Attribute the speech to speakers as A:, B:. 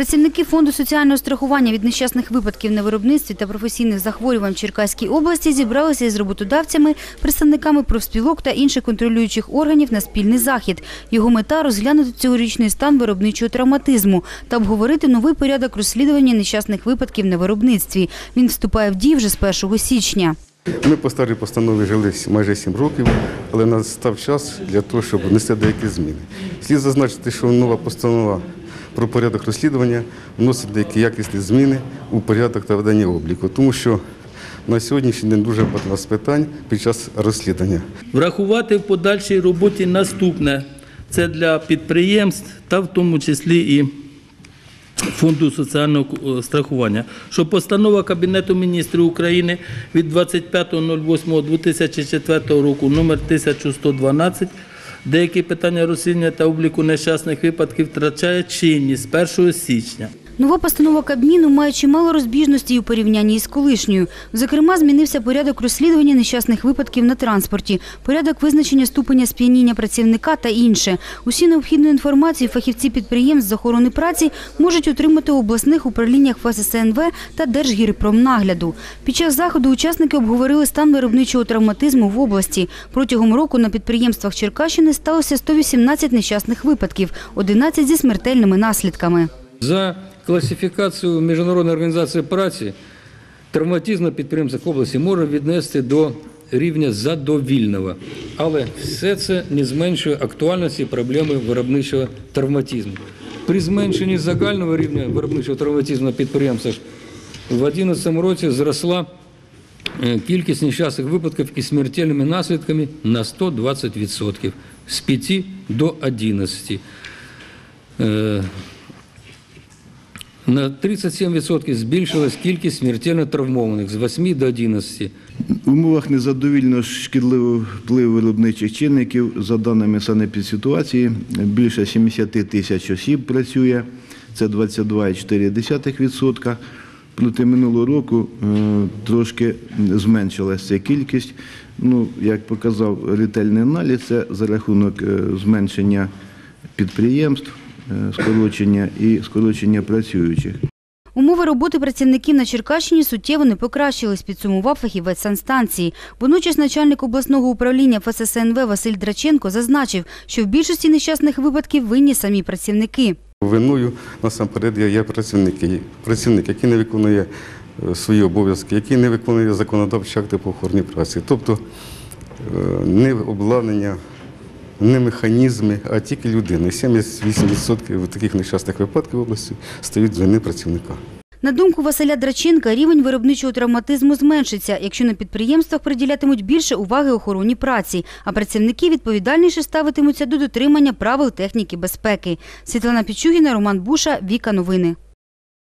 A: Працівники фонду соціального страхування від нещасних випадків на виробництві та професійних захворювань в Черкаській області зібралися із роботодавцями, представниками профспілок та інших контролюючих органів на спільний захід. Його мета розглянути цьогорічний стан виробничого травматизму та обговорити новий порядок розслідування нещасних випадків на виробництві. Він вступає в дію вже з 1 січня.
B: Ми по старій постанові жили майже 7 років, але настав час для того, щоб внести деякі зміни. Слід зазначити, що нова постанова про порядок розслідування вносить деякі якісні зміни у порядок та ведення обліку, тому що на сьогоднішній день дуже багато у питань під час розслідування.
C: Врахувати в подальшій роботі наступне. Це для підприємств та в тому числі і Фонду соціального е, страхування, що постанова Кабінету міністрів України від 25.08.2004 року номер 1112 деякі питання розслідування та обліку нещасних випадків втрачає чинність з 1 січня.
A: Нова постанова Кабміну має чимало розбіжностей у порівнянні із колишньою. Зокрема, змінився порядок розслідування нещасних випадків на транспорті, порядок визначення ступеня сп'яніння працівника та інше. Усі необхідну інформацію фахівці підприємств з охорони праці можуть отримати у обласних управліннях ФССНВ та Держгірпромнагляду. Під час заходу учасники обговорили стан виробничого травматизму в області. Протягом року на підприємствах Черкащини сталося 118 нещасних випадків, 11 зі смертельними наслідками.
D: За класифікацією Міжнародної організації праці травматизм на підприємствах області може віднести до рівня задовільного. Але все це не зменшує актуальності проблеми виробничого травматизму. При зменшенні загального рівня виробничого травматизму на підприємствах в 2011 році зросла е, кількість нещасних випадків із смертельними наслідками на 120% з 5 до 11. На 37% збільшилась кількість смертельно травмованих з 8 до 11.
E: В умовах незадовільно шкідливого впливу виробничих чинників, за даними санепідситуації, більше 70 тисяч осіб працює, це 22,4%. Проти минулого року е, трошки зменшилася ця кількість. Ну, як показав ретельний аналіз, це за рахунок е, зменшення підприємств, скорочення і скорочення працюючих.
A: Умови роботи працівників на Черкащині суттєво не покращились, підсумував фахівець санстанції. Водночас начальник обласного управління ФССНВ Василь Драченко зазначив, що в більшості нещасних випадків винні самі працівники.
B: Виною насамперед є- є працівники, працівник, який не виконує е, свої обов'язки, який не виконує законодавчі акти по охороні праці. Тобто е, не обладнання, не механізми, а тільки людина. І 78% таких нещасних випадків в області стають з вини працівника.
A: На думку Василя Драченка, рівень виробничого травматизму зменшиться, якщо на підприємствах приділятимуть більше уваги охороні праці, а працівники відповідальніше ставитимуться до дотримання правил техніки безпеки. Світлана Пічугіна, Роман Буша, Віка Новини.